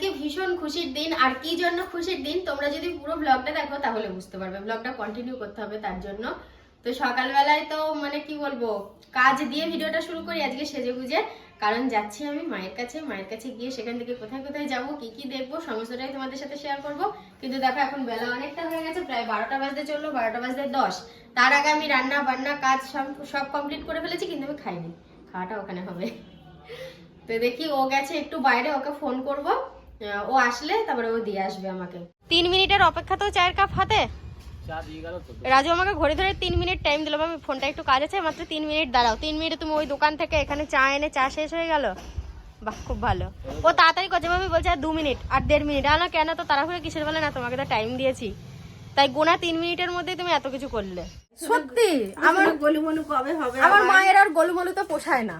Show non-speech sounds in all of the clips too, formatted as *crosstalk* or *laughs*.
আজকে ভীষণ খুশির দিন। আর কি জন্য খুশির দিন? তোমরা যদি পুরো ব্লগটা দেখো, তাহলে বুঝতে পারবে। ব্লগটা কন্টিনিউ করতে হবে তার জন্য। তো সকালবেলায় তো মানে কি বলব, কাজ দিয়ে ভিডিওটা শুরু করি, আজকে সেজে গুজে। কারণ যাচ্ছি আমি মায়ের কাছে। মায়ের কাছে গিয়ে সেখান থেকে কোথায় কোথায় যাব, কি কি দেখব, সমস্তটাই তোমাদের সাথে শেয়ার করব। কিন্তু দেখো, এখন বেলা অনেকটা হয়ে গেছে, প্রায় বারোটা বাজতে চলল, বারোটা বাজতে দশ। তার আগে আমি রান্না, বান্না, কাজ সব সব কমপ্লিট করে ফেলেছি, কিন্তু আমি খাইনি। খাওয়াটা ওখানে হবে। তো দেখি ও গেছে, একটু বাইরে, ওকে ফোন করব। ও আসলে তারপরে ও দিয়ে আসবে আমাকে। তিন মিনিটের অপেক্ষা তো চায়ের কাপ হাতে? রাজু আমাকে ঘরে ধরে তিন মিনিট টাইম দিল আমি ফোনটা একটু কাজ আছে মাত্র তিন মিনিট দাঁড়াও। তিন মিনিটে তুমি ওই দোকান থেকে এখানে চা এনে চা শেষ হয়ে গেল? বাহ খুব ভালো। ও তাড়াতাড়ি করছে ভাবে বলছে আর দু মিনিট আর দেড় মিনিট। আনা কেন তো তাড়াহুড়ো কিসের বলে? না তোমাকে তো টাইম দিয়েছি। তাই গোনা তিন মিনিটের মধ্যেই তুমি এত কিছু করলে। সত্যি আমার গলুমলু কবে হবে আমার। মায়ের আর গোলুমলু তো পোষায় না।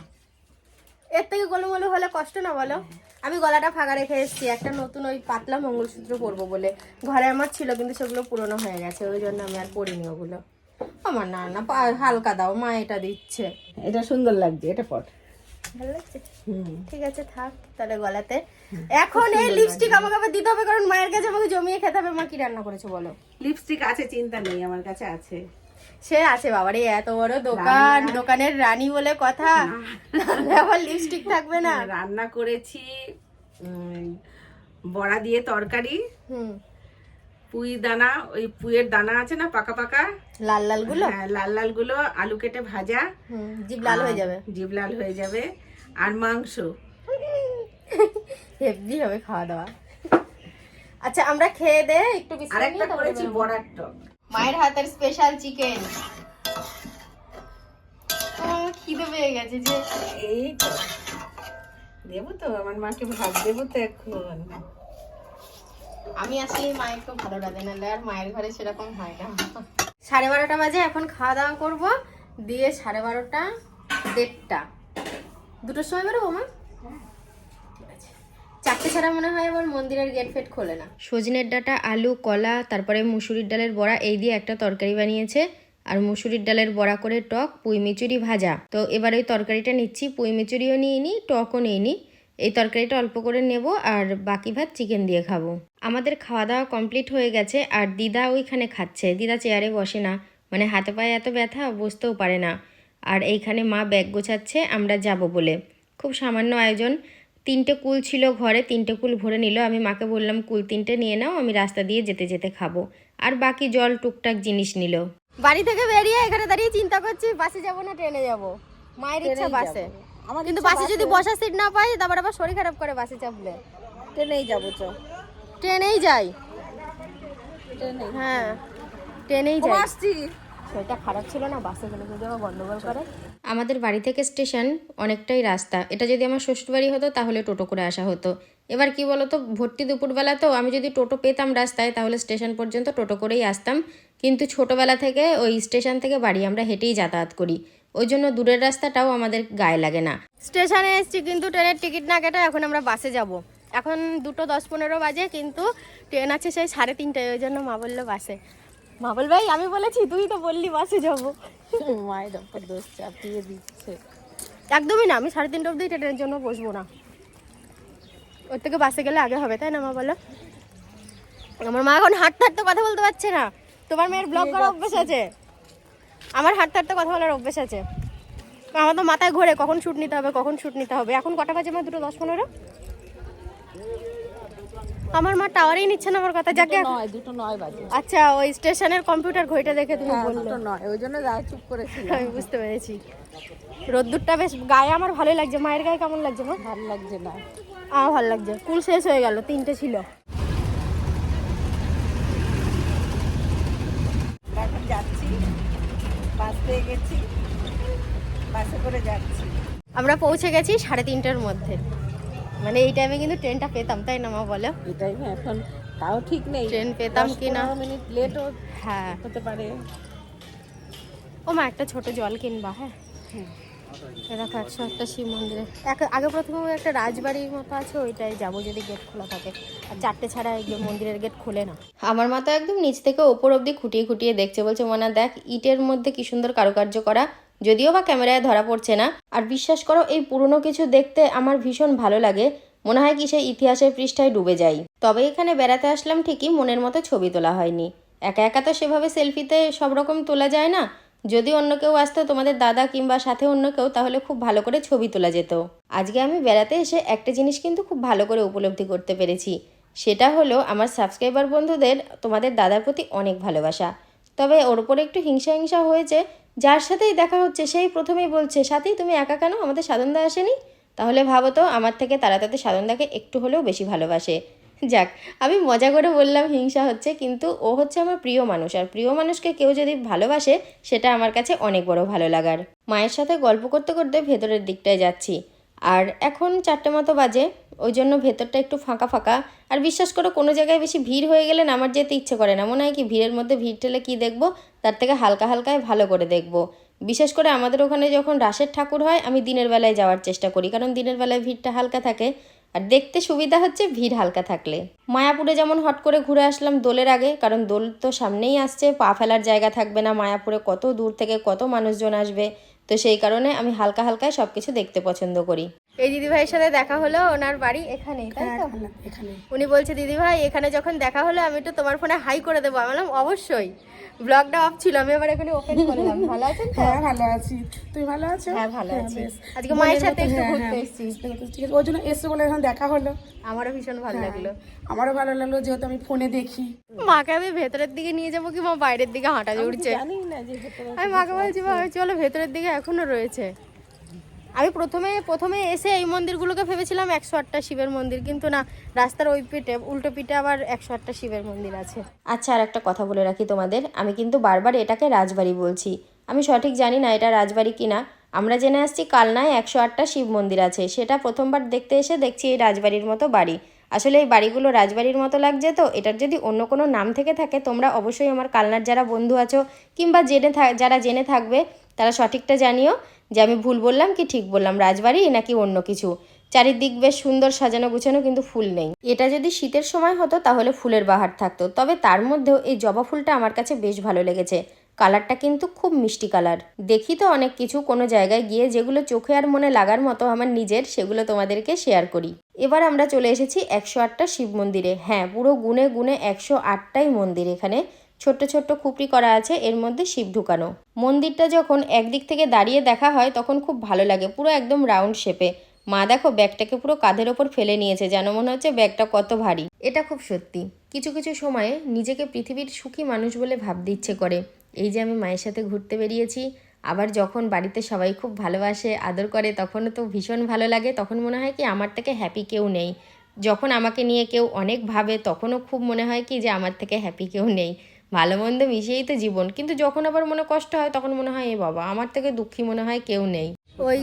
এর থেকে গোলুমলু হলে কষ্ট না বলো? আমি গলাটা ফাঁকা রেখে এসেছি। একটা নতুন ওই পাতলা মঙ্গলসূত্র পরবো বলে। ঘরে আমার ছিল কিন্তু সেগুলো পুরনো হয়ে গেছে। ওই জন্য আমি আর পরিনি ওগুলো। আমার না না হালকা দাও মা এটা দিচ্ছে। এটা সুন্দর লাগছে এটা পট ভালো লাগছে? ঠিক আছে থাক তাহলে গলাতে। এখন এই লিপস্টিক আমাকে আবার দিতে হবে কারণ মায়ের কাছে আমাকে জমিয়ে খেতে হবে। মা কি রান্না করেছ বলো? লিপস্টিক আছে চিন্তা নেই আমার কাছে আছে। সে আছে বাবারে এত বড় দোকান দোকানের রানী বলে কথা। আবার লিপস্টিক থাকবে না? রান্না করেছি বড়া দিয়ে তরকারি হুম। পুই দানা ওই পুইয়ের দানা আছে না পাকা পাকা? লাল লালগুলো হ্যাঁ, লাল লালগুলো আলু কেটে ভাজা। হুম জিভ লাল হয়ে যাবে। জিভ লাল হয়ে যাবে। আর মাংস। হেভি হবে খাওয়া দাওয়া। আচ্ছা আমরা খেয়ে দে একটু আর বিশ্রাম একটা করেছি। বড়ার টক। মায়ের হাতের স্পেশাল চিকেন খিদে পেয়ে গেছে যে। এই তো। দেবো তো আমার মাকে ভাত দেবো তো এখন। আমি আসলে মায়ের একটু ভালো লাগে নাহলে আর মায়ের ঘরে সেরকম হয় না। সাড়ে বারোটা বাজে এখন খাওয়া দাওয়া করব। দিয়ে সাড়ে বারোটা দেড়টা। দুটোর সময় বেরোবো মা। চারটে ছাড়া মনে হয় আবার মন্দিরের গেট ফেট খোলে না। সজনের ডাটা, আলু, কলা, তারপরে মুসুরির ডালের বড়া, এই দিয়ে একটা তরকারি বানিয়েছে। আর মুসুরির ডালের বড়া করে টক, পুঁই মিচুরি ভাজা। তো এবার ওই তরকারিটা নিচ্ছি, পুঁই মিচুরিও নিয়ে নিই টকও নিয়ে নিই এই তরকারিটা অল্প করে নেব আর বাকি ভাত চিকেন দিয়ে খাব। আমাদের খাওয়া দাওয়া কমপ্লিট হয়ে গেছে আর দিদা ওইখানে খাচ্ছে। দিদা চেয়ারে বসে না। মানে হাতে পায়ে এত ব্যথা, বসতেও পারে না। আর এইখানে মা ব্যাগ গোছাচ্ছে, আমরা যাব বলে। খুব সামান্য আয়োজন। তিনটে কুল ছিল ঘরে তিনটে কুল ভরে নিল। আমি মাকে বললাম কুল তিনটে নিয়ে নাও আমি রাস্তা দিয়ে যেতে যেতে খাব। আর বাকি জল টুকটাক জিনিস নিল। বাড়ি থেকে বেরিয়ে এখানে দাঁড়িয়ে চিন্তা করছি বাসে যাব না ট্রেনে যাব? মায়ের ইচ্ছা বাসে। আমার কিন্তু বাসে যদি বসার সিট না পাই তারপর আবার শরীর খারাপ করে বাসে চাপলে। ট্রেনেই যাব চ। ট্রেনেই যাই। হ্যাঁ ট্রেনেই যাই। আসছি। শরীরটা খারাপ ছিল না বাসে গেলে যদি আবার গন্ডগোল করে। আমাদের বাড়ি থেকে স্টেশন অনেকটাই রাস্তা। এটা যদি আমার শ্বশুরবাড়ি হতো তাহলে টোটো করে আসা হতো। এবার কি বলতো ভর্তি দুপুরবেলা তো আমি যদি টোটো পেতাম রাস্তায় তাহলে স্টেশন পর্যন্ত টোটো করেই আসতাম। কিন্তু ছোটোবেলা থেকে ওই স্টেশন থেকে বাড়ি আমরা হেঁটেই যাতায়াত করি। ওই জন্য দূরের রাস্তাটাও আমাদের গায়ে লাগে না। স্টেশনে এসেছি কিন্তু ট্রেনের টিকিট না কেটে এখন আমরা বাসে যাব। এখন দুটো দশ পনেরো বাজে কিন্তু ট্রেন আছে সেই সাড়ে তিনটায় ওই জন্য মা বলল বাসে। মা বল ভাই আমি বলেছি তুই তো বললি বাসে যাব। মায়ের ওপর দোষ চাপিয়ে দিচ্ছে। একদমই না আমি সাড়ে তিনটা অবধি ট্রেনের জন্য বসবো না। ওর থেকে বাসে গেলে আগে হবে তাই না মা বলো? আমার মা এখন হাঁটতে হাঁটতে কথা বলতে পারছে না। তোমার মেয়ের ব্লগ করার অভ্যেস আছে? আমার হাঁটতে হাঁটতে কথা বলার অভ্যেস আছে। আমার তো মাথায় ঘোরে কখন শ্যুট নিতে হবে কখন শ্যুট নিতে হবে। এখন কটা বাজে আমার দুটো দশ পনেরো? আমার মা টাওয়ারেই নিচ্ছে না আমার কথা যাকে নয় দুটো নয় বাজে। আচ্ছা ওই স্টেশনের কম্পিউটার ঘড়িটা দেখে তুমি হ্যাঁ, বললে। দুটো নয় ওই জন্য যা চুপ করেছিল। আমি বুঝতে পেরেছি। রোদ্দুরটা বেশ গায়ে আমার ভালোই লাগছে মায়ের গায়ে কেমন লাগছে মা ভালো লাগছে না। আমার ভালো লাগছে। কুল শেষ হয়ে গেল তিনটে ছিল। যাচ্ছি বাস পেয়ে গেছি বাসে করে যাচ্ছি। আমরা পৌঁছে গেছি সাড়ে তিনটার মধ্যে। মানে এই টাইমে কিন্তু ট্রেনটা পেতাম তাই না মা বলো? এটাই এখন তাও ঠিক নেই। ট্রেন পেতাম কি না মিনিট লেটও হ্যাঁ। হতে পারে। ও মা একটা ছোট জল কিনবা হ্যাঁ? দেখো একশো একটা শিব মন্দিরে। এক- আগে প্রথমে একটা রাজবাড়ির মতো আছে ওইটাই যাব যদি গেট খোলা থাকে। আর চারটে ছাড়া এই মন্দিরের গেট খোলে না। আমার মা তো একদম নিচ থেকে ওপর অব্দি খুঁটিয়ে খুঁটিয়ে দেখছে বলছে মোনা দেখ ইটের মধ্যে কি সুন্দর কারুকার্য করা। যদিও বা ক্যামেরায় ধরা পড়ছে না, আর বিশ্বাস করো এই পুরনো কিছু দেখতে আমার ভীষণ ভালো লাগে, মনে হয় কি সেই ইতিহাসের পৃষ্ঠায় ডুবে যাই। তবে এখানে বেড়াতে আসলাম ঠিকই মনের মতো ছবি তোলা হয়নি। একা একা তো সেভাবে সেলফিতে সব রকম তোলা যায় না। যদি অন্য কেউ আসতো, তোমাদের দাদা কিংবা সাথে অন্য কেউ, তাহলে খুব ভালো করে ছবি তোলা যেত। আজকে আমি বেড়াতে এসে একটা জিনিস কিন্তু খুব ভালো করে উপলব্ধি করতে পেরেছি। সেটা হলো, আমার সাবস্ক্রাইবার বন্ধুদের তোমাদের দাদার প্রতি অনেক ভালোবাসা। তবে ওর উপরে একটু হিংসা হিংসা হয়েছে। যার সাথেই দেখা হচ্ছে, সেই প্রথমেই বলছে সাথেই তুমি একা কেন? আমাদের সাধনদা আসেনি? তাহলে ভাবো তো, আমার থেকে তারা তাদের সাধনদাকে একটু হলেও বেশি ভালোবাসে। যাক, আমি মজা করে বললাম, হিংসা হচ্ছে। কিন্তু ও হচ্ছে আমার প্রিয় মানুষ। আর প্রিয় মানুষকে কেউ যদি ভালোবাসে, সেটা আমার কাছে অনেক বড় ভালো লাগার। মায়ের সাথে গল্প করতে করতে ভেতরের দিকটায় যাচ্ছি। আর এখন চারটে মতো বাজে। ওই জন্য ভেতরটা একটু ফাঁকা ফাঁকা। আর বিশ্বাস করো, কোনো জায়গায় বেশি ভিড় হয়ে গেলে আমার যেতে ইচ্ছে করে না। মনে হয় কি, ভিড়ের মধ্যে ভিড় ঠেলে কী দেখব? তার থেকে হালকা হালকায় ভালো করে দেখব। বিশেষ করে আমাদের ওখানে যখন রাসের ঠাকুর হয়, আমি দিনের বেলায় যাওয়ার চেষ্টা করি, কারণ দিনের বেলায় ভিড়টা হালকা থাকে। আর দেখতে সুবিধা হচ্ছে ভিড় হালকা থাকলে। মায়াপুরে যেমন হট করে ঘুরে আসলাম দোলের আগে, কারণ দোল তো সামনেই আসছে, পা ফেলার জায়গা থাকবে না মায়াপুরে, কত দূর থেকে কত মানুষজন আসবে। তো সেই কারণে আমি হালকা হালকায় সব কিছু দেখতে পছন্দ করি। এই দিদি ভাইয়ের সাথে দেখা হলো ওনার বাড়ি এখানেই তাই তো? এখানে উনি বলছে দিদি ভাই এখানে যখন দেখা হলো আমি তো তোমার ফোনে হাই করে দেবো। আমি বললাম অবশ্যই। ব্লগটা অফ ছিল আমি এবার এখানে ওপেন *laughs* করলাম। ভালো আছেন তো? হ্যাঁ ভালো আছি। তুই ভালো আছো? হ্যাঁ ভালো আছি। আজকে মায়ের সাথে একটু হ্যাঁ, ঘুরতে হ্যাঁ, এসেছি। ঠিক আছে। ওই জন্য এসে বলে এখন দেখা হলো। আমারও ভীষণ ভালো হ্যাঁ। লাগল। আমারও ভালো লাগল যেহেতু আমি ফোনে দেখি। মাকে আমি ভেতরের দিকে নিয়ে যাব কি মা বাইরের দিকে হাঁটা উঠছে জানি না যে আমি মাকে বলছি চলো ভেতরের দিকে এখনও রয়েছে। আমি প্রথমে প্রথমে এসে এই মন্দিরগুলোকে ভেবেছিলাম একশো আটটা শিবের মন্দির, কিন্তু না, রাস্তার ওই পিঠে, উল্টো পিঠে আবার একশো আটটা শিবের মন্দির আছে। আচ্ছা আর একটা কথা বলে রাখি তোমাদের, আমি কিন্তু বারবার এটাকে রাজবাড়ি বলছি। আমি সঠিক জানি না এটা রাজবাড়ি কিনা। আমরা জেনে আসছি কালনায় একশো আটটা শিব মন্দির আছে। সেটা প্রথমবার দেখতে এসে দেখছি এই রাজবাড়ির মতো বাড়ি। আসলে এই বাড়িগুলো রাজবাড়ির মতো লাগছে তো? এটার যদি অন্য কোনো নাম থেকে থাকে, তোমরা অবশ্যই আমার কালনার যারা বন্ধু আছো, কিংবা জেনে যারা জেনে থাকবে তারা সঠিকটা জানিও যে আমি ভুল বললাম কি ঠিক বললাম, রাজবাড়ি নাকি অন্য কিছু? চারিদিক বেশ সুন্দর সাজানো গুছানো কিন্তু ফুল নেই। এটা যদি শীতের সময় হতো তাহলে ফুলের বাহার থাকতো, তবে তার মধ্যেও এই জবা ফুলটা আমার কাছে বেশ ভালো লেগেছে। কালারটা কিন্তু খুব মিষ্টি কালার। দেখি তো অনেক কিছু কোনো জায়গায় গিয়ে যেগুলো চোখে আর মনে লাগার মতো আমার নিজের, সেগুলো তোমাদেরকে শেয়ার করি। এবার আমরা চলে এসেছি একশো আটটা শিব মন্দিরে। হ্যাঁ পুরো গুনে গুনে একশো আটটাই মন্দির এখানে। ছোট্ট ছোট্ট খুপড়ি করা আছে, এর মধ্যে শিব ঢুকানো। মন্দিরটা যখন একদিক থেকে দাঁড়িয়ে দেখা হয়, তখন খুব ভালো লাগে, পুরো একদম রাউন্ড শেপে মা দেখো, ব্যাগটাকে পুরো কাঁধের ওপর ফেলে নিয়েছে, যেন মনে হচ্ছে ব্যাগটা কত ভারী। এটা খুব সত্যি। কিছু কিছু সময়ে নিজেকে পৃথিবীর সুখী মানুষ বলে ভাবতে ইচ্ছে করে। এই যে আমি মায়ের সাথে ঘুরতে বেরিয়েছি, আবার যখন বাড়িতে সবাই খুব ভালোবাসে, আদর করে, তখনও তো ভীষণ ভালো লাগে, তখন মনে হয় কি আমার থেকে হ্যাপি কেউ নেই। যখন আমাকে নিয়ে কেউ অনেক ভাবে, তখনও খুব মনে হয় কি যে আমার থেকে হ্যাপি কেউ নেই। ভালো মন্দ মিশিয়েই তো জীবন। কিন্তু যখন আবার মনে কষ্ট হয় তখন মনে হয় এ বাবা আমার থেকে দুঃখী মনে হয় কেউ নেই। ওই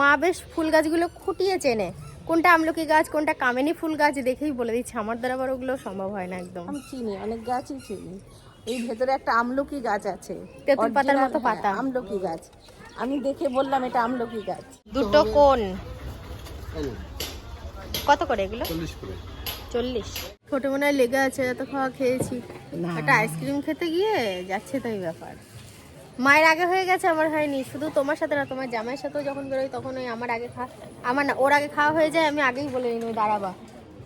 মা বেশ ফুল গাছগুলো খুঁটিয়ে চেনে। কোনটা আমলকি গাছ কোনটা কামিনী ফুল গাছ দেখেই বলে দিচ্ছে। আমার দ্বারা আবার ওগুলো সম্ভব হয় না একদম। আমি চিনি অনেক গাছই চিনি। এই ভেতরে একটা আমলকি গাছ আছে। তেঁতুল পাতার মতো হ্যাঁ, পাতা। আমলকি গাছ। আমি দেখে বললাম এটা আমলকি গাছ। দুটো কোন? কত করে এগুলো? চল্লিশ করে। চল্লিশ। ছোট মনে হয় লেগে আছে এত খাওয়া খেয়েছি। একটা আইসক্রিম খেতে গিয়ে যাচ্ছে তাই ব্যাপার। মায়ের আগে হয়ে গেছে আমার হয়নি। শুধু তোমার সাথে না তোমার জামাইয়ের সাথেও যখন বেরোই তখন ওই আমার আগে খা আমার না ওর আগে খাওয়া হয়ে যায় আমি আগেই বলে নিই দাঁড়াবা।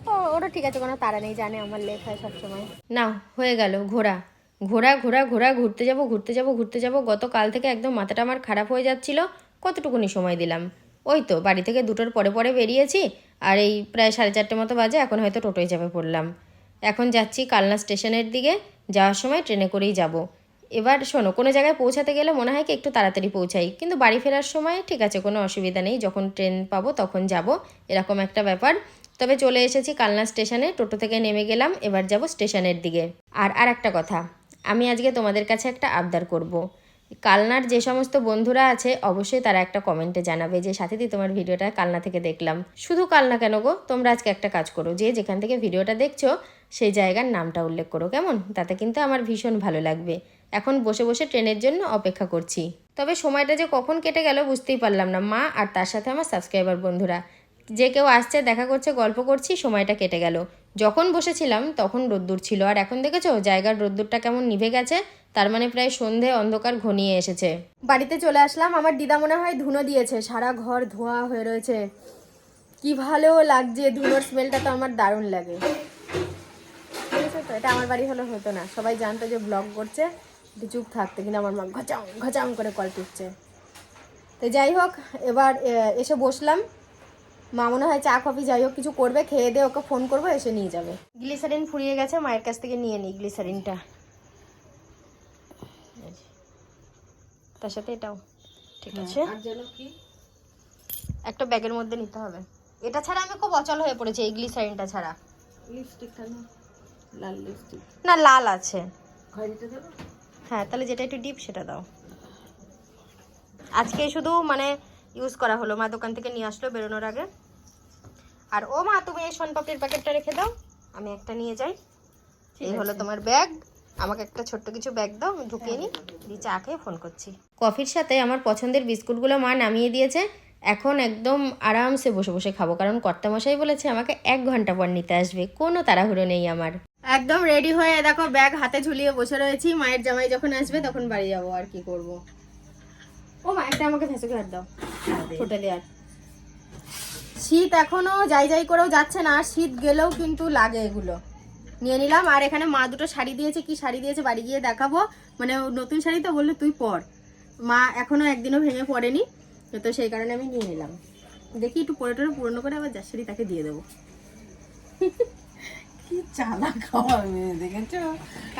ও ওরা ঠিক আছে কোনো তারা নেই জানে আমার লেখ হয় সবসময়। না হয়ে গেল ঘোরা। ঘোরা ঘোরা ঘোরা ঘুরতে যাব ঘুরতে যাব ঘুরতে যাব। গতকাল থেকে একদম মাথাটা আমার খারাপ হয়ে যাচ্ছিল। কতটুকুনি সময় দিলাম? ওই তো, বাড়ি থেকে দুটোর পরে পরে বেরিয়েছি, আর এই প্রায় সাড়ে চারটে মতো বাজে, এখন হয়তো টোটোয় চাপে পড়লাম এখন যাচ্ছি কালনা স্টেশনের দিকে, যাওয়ার সময় ট্রেনে করেই যাব। এবার শোনো, কোনো জায়গায় পৌঁছাতে গেলে মনে হয় কি একটু তাড়াতাড়ি পৌঁছাই, কিন্তু বাড়ি ফেরার সময় ঠিক আছে, কোনো অসুবিধা নেই, যখন ট্রেন পাবো তখন যাব, এরকম একটা ব্যাপার। তবে চলে এসেছি কালনা স্টেশনে, টোটো থেকে নেমে গেলাম, এবার যাব স্টেশনের দিকে। আর আর একটা কথা, আমি আজকে তোমাদের কাছে একটা আবদার করব। কালনার যে সমস্ত বন্ধুরা আছে, অবশ্যই তারা একটা কমেন্টে জানাবে যে, সাথীদি, তোমার ভিডিওটা কালনা থেকে দেখলাম। শুধু কালনা কেন গো? তোমরা আজকে একটা কাজ করো, যে যেখান থেকে ভিডিওটা দেখছ, সেই জায়গার নামটা উল্লেখ করো, কেমন? তাতে কিন্তু আমার ভীষণ ভালো লাগবে। এখন বসে বসে ট্রেনের জন্য অপেক্ষা করছি। তবে সময়টা যে কখন কেটে গেল বুঝতেই পারলাম না, মা আর তার সাথে আমার সাবস্ক্রাইবার বন্ধুরা। যে কেউ আসছে, দেখা করছে, গল্প করছি, সময়টা কেটে গেল। যখন বসেছিলাম, তখন রোদ্দুর ছিল। আর এখন দেখেছ, জায়গার রোদ্দুরটা কেমন নিভে গেছে? তার মানে প্রায় সন্ধে অন্ধকার ঘনিয়ে এসেছে। বাড়িতে চলে আসলাম। আমার দিদা মনে হয় ধুনো দিয়েছে। সারা ঘর ধোয়া হয়ে রয়েছে। কি ভালো লাগছে, ধুনোর স্মেলটা তো আমার দারুণ লাগে। এটা আমার বাড়ি হলে হতো না। সবাই জানতো যে ব্লগ করছে। চুপ থাকতে কিন্তু আমার মা ঘচাম ঘচাম করে কল টিপছে তো যাই হোক, এবার এসে বসলাম। মা মনে হয় চা কফি যাই হোক কিছু করবে খেয়ে দিয়ে ওকে ফোন করব এসে নিয়ে যাবে। গ্লিসারিন ফুরিয়ে গেছে মায়ের কাছ থেকে নিয়ে নিই গ্লিসারিনটা। তার সাথে এটাও ঠিক আছে? যেন কি? একটা ব্যাগের মধ্যে নিতে হবে। এটা ছাড়া আমি খুব অচল হয়ে পড়েছি এই গ্লিসারিনটা ছাড়া। লিপস্টিকটা না? লাল লিপস্টিক না লাল আছে। হ্যাঁ তাহলে যেটা একটু ডিপ সেটা দাও। আজকে শুধু মানে ইউজ করা হলো মা দোকান থেকে নিয়ে আসলো বেরোনোর আগে। আর ও মা তুমি এই সোনপাপড়ির প্যাকেটটা রেখে দাও আমি একটা নিয়ে যাই। এই হলো তোমার ব্যাগ আমাকে একটা ছোট্ট কিছু ব্যাগ দাও আমি ঢুকিয়ে নিই দিয়ে চা খেয়ে ফোন করছি। কফির সাথে আমার পছন্দের বিস্কুটগুলো মা নামিয়ে দিয়েছে। এখন একদম আরামসে বসে বসে খাব কারণ কর্তামশাই বলেছে আমাকে এক ঘণ্টা পর নিতে আসবে কোনো তাড়াহুড়ো নেই আমার। একদম রেডি হয়ে দেখো ব্যাগ হাতে ঝুলিয়ে বসে রয়েছি মায়ের জামাই যখন আসবে তখন বাড়ি যাব আর কি করব। ও মা একটা আমাকে ফেসুকে হাত দাও টোটালি আর। শীত এখনও যাই যাই করেও যাচ্ছে না শীত গেলেও কিন্তু লাগে এগুলো। নিয়ে নিলাম, আর এখানে মা দুটো শাড়ি দিয়েছে, কি শাড়ি দিয়েছে বাড়ি গিয়ে দেখাবো। মানে নতুন শাড়ি তো বলল, তুই পর। মা এখনও একদিনও ভেঙে পড়েনি, তো সেই কারণে আমি নিয়ে নিলাম। দেখি একটু পরে টরে পুরনো করে আবার যার শাড়ি তাকে দিয়ে দেবো। *laughs* কি চালাক আমার মেয়ে দেখেছ?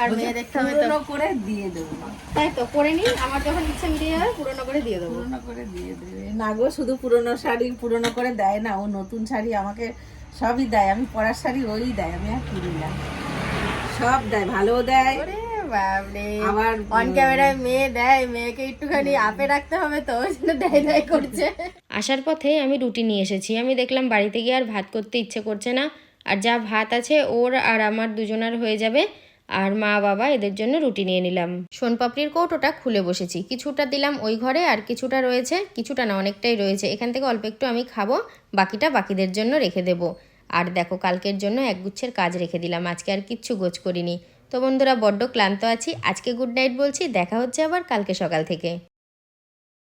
আর মেয়ে দেখতে হবে তো করে দিয়ে দেবো। তাই তো পরে নি আমার যখন ইচ্ছা মিটিয়ে যাবে পুরনো করে দিয়ে দেবো। পুরনো করে দিয়ে দেবে। না গো শুধু পুরনো শাড়ি পুরনো করে দেয় না ও নতুন শাড়ি আমাকে সবই দেয় আমি পরার শাড়ি ওই দেয় আমি আর কিনি না। সব দেয় ভালো দেয়। আবার অন ক্যামেরায় মেয়ে দেয় মেয়েকে একটুখানি আপে রাখতে হবে তো ওই জন্য দেয় দেয় করছে। আসার পথে আমি রুটি নিয়ে এসেছি আমি দেখলাম বাড়িতে গিয়ে আর ভাত করতে ইচ্ছে করছে না। আর যা ভাত আছে ওর আর আমার দুজনার হয়ে যাবে। আর মা বাবা এদের জন্য রুটি নিয়ে নিলাম। সোনপাপড়ির কৌটোটা খুলে বসেছি। কিছুটা দিলাম ওই ঘরে আর কিছুটা রয়েছে, কিছুটা না, অনেকটাই রয়েছে। এখান থেকে অল্প একটু আমি খাব, বাকিটা বাকিদের জন্য রেখে দেবো। আর দেখো, কালকের জন্য এক গুচ্ছের কাজ রেখে দিলাম। আজকে আর কিচ্ছু গোছ করিনি। তো বন্ধুরা, বড্ড ক্লান্ত আছি। আজকে গুড নাইট বলছি। দেখা হচ্ছে আবার কালকে সকাল থেকে।